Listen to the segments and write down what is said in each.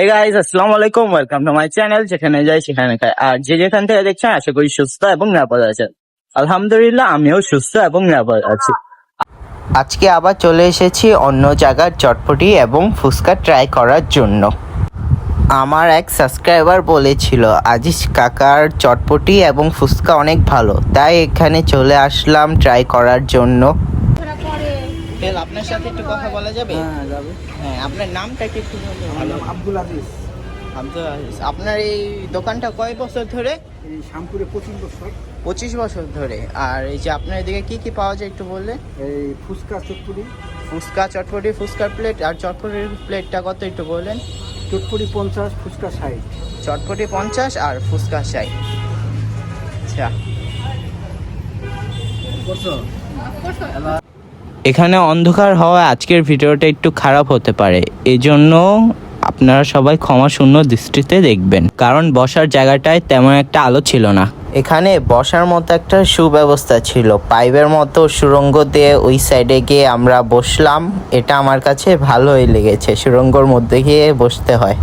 এই গাইজ আসসালামু আলাইকুম ওয়েলকাম টু মাই চ্যানেল যেখানে যাই, সেখানে খাই। আর যে যেখান থেকে দেখছেন, আশা করি সুস্থ এবং নিরাপদ আছেন। আলহামদুলিল্লাহ, আমিও সুস্থ এবং নিরাপদ আছি। আজকে আবার চলে এসেছি অন্য জায়গার চটপটি এবং ফুচকা ট্রাই করার জন্য। আমার এক সাবস্ক্রাইবার বলেছিল আজিজ কাকার চটপটি এবং ফুচকা অনেক ভালো। তাই এখানে চলে আসলাম ট্রাই করার জন্য। আপনার সাথে একটু কথা বলা যাবে? হ্যাঁ যাবে। হ্যাঁ আপনার নামটা কি একটু নাম আব্দুল আজিজ। আব্দুল আজিজ। আপনার এই দোকানটা কয় বছর ধরে? এই শ্যামপুরে পঁচিশ বছর। পঁচিশ বছর ধরে। আর এই যে আপনার এদিকে কি কি পাওয়া যায় একটু বললে? এই ফুচকা চটপুরি ফুচকা চটপটি ফুচকার প্লেট আর চটপটির প্লেটটা কত একটু বললেন? চটপুরি পঞ্চাশ ফুচকা ষাট। চটপটি পঞ্চাশ আর ফুচকা ষাট। আচ্ছা। এখানে অন্ধকার হওয়া আজকের ভিডিওটা একটু খারাপ হতে পারে। এজন্য আপনারা সবাই ক্ষমা শূন্য দৃষ্টিতে দেখবেন। কারণ বসার জায়গাটায় তেমন একটা আলো ছিল না। এখানে বসার মতো একটা সুব্যবস্থা ছিল। পাইপের মতো সুরঙ্গ দিয়ে ওই সাইডে গিয়ে আমরা বসলাম। এটা আমার কাছে ভালোই লেগেছে সুরঙ্গর মধ্যে গিয়ে বসতে হয়।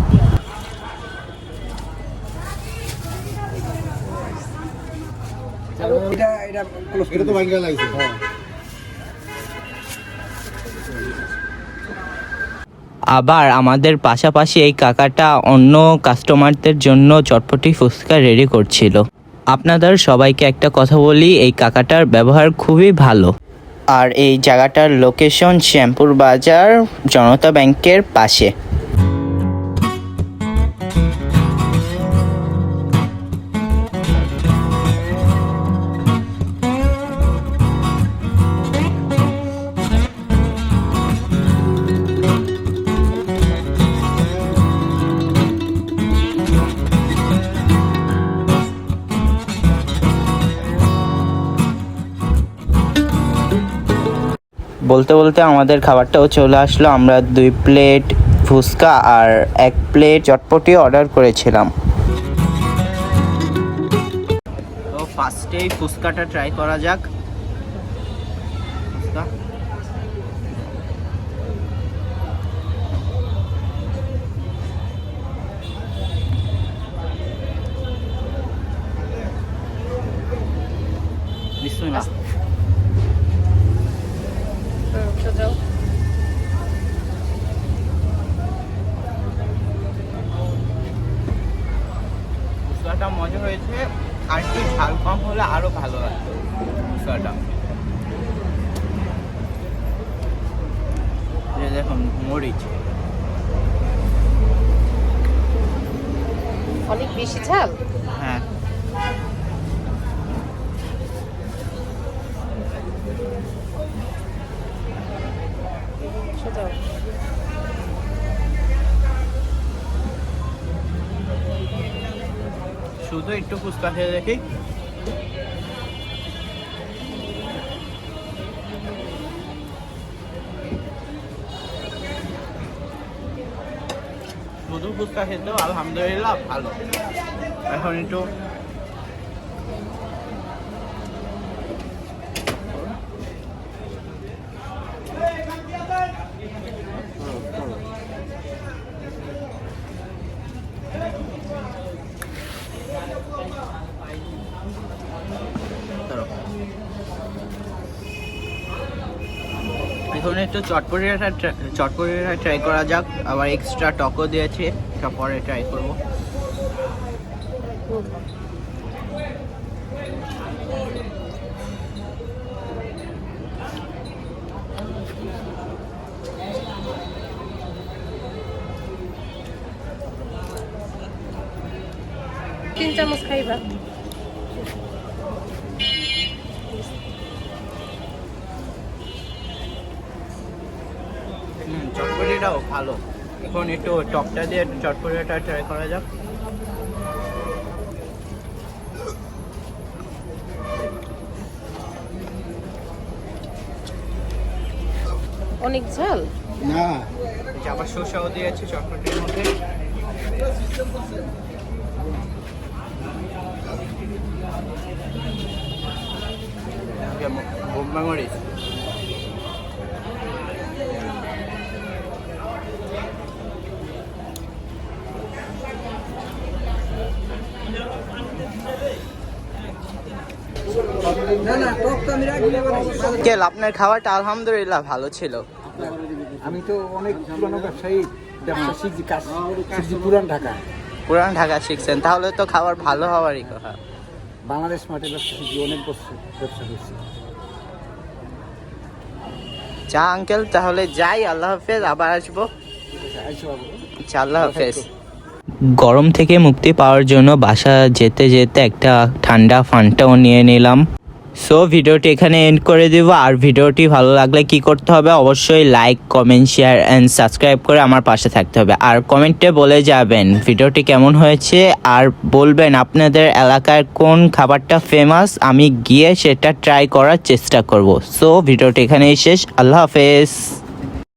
এটা এটা আবার আমাদের পাশাপাশি এই কাকাটা অন্য কাস্টমারদের জন্য চটপটি ফুচকা রেডি করছিল। আপনাদের সবাইকে একটা কথা বলি, এই কাকাটার ব্যবহার খুবই ভালো। আর এই জায়গাটার লোকেশন শ্যামপুর বাজার জনতা ব্যাংকের পাশে। বলতে বলতে আমাদের খাবারটাও চলে আসলো। আমরা দুই প্লেট ফুচকা আর এক প্লেট চটপটি অর্ডার করেছিলাম। তো ফার্স্টেই ফুচকাটা ট্রাই করা যাক। ফুচকাটা মজা হয়েছে। আর একটু ঝাল কম হলে আরও ভালো লাগতো ফুচকাটা দেখুন মরিচ। অনেক বেশি ঝাল? হ্যাঁ। শুধু একটু ফুচকা খেয়ে দেখি। শুধু ফুচকা খেতেও আলহামদুলিল্লাহ ভালো। এখন একটু এখন একটু চটপটিটা চটপটিটা ট্রাই করা যাক। আবার এক্সট্রা টকও দিয়েছে এটা ট্রাই করব। তিন চামচ খাইবা? চটপটিটাও ভালো। এখন একটু টকটা দিয়ে একটু চটপটিটা ট্রাই করা যাক। অনেক ঝাল? না। এই যে আবার শসাও দিয়েছে চটপটির মধ্যে। বোম্বা আঙ্কেল আপনার খাবারটা আলহামদুলিল্লাহ ভালো ছিল? আমি তো অনেক পুরানো ব্যবসায়ী ব্যবসা শিখছি কাজ শিখছি পুরান ঢাকা পুরান ঢাকা শিখছেন তাহলে তো খাবার ভালো হওয়ারই কথা। বাংলাদেশ মাঠে ব্যবসা শিখছি অনেক বছর ব্যবসা করছি। যা আঙ্কেল তাহলে যাই আল্লাহ হাফেজ আবার আসব। আচ্ছা আল্লাহ হাফেজ। গরম থেকে মুক্তি পাওয়ার জন্য বাসা যেতে যেতে একটা ঠান্ডা ফান্টাও নিয়ে নিলাম। সো ভিডিওটি এখানে এন্ড করে দিব। আর ভিডিওটি ভালো লাগলে কি করতে হবে, অবশ্যই like comment share and subscribe করে আমার পাশে থাকতে হবে। আর কমেন্টে বলে যাবেন ভিডিওটি কেমন হয়েছে। আর বলবেন আপনাদের এলাকার কোন খাবারটা ফেমাস আমি গিয়ে সেটা ট্রাই করার চেষ্টা করব। সো ভিডিওটি এখানেই শেষ। আল্লাহ হাফেজ।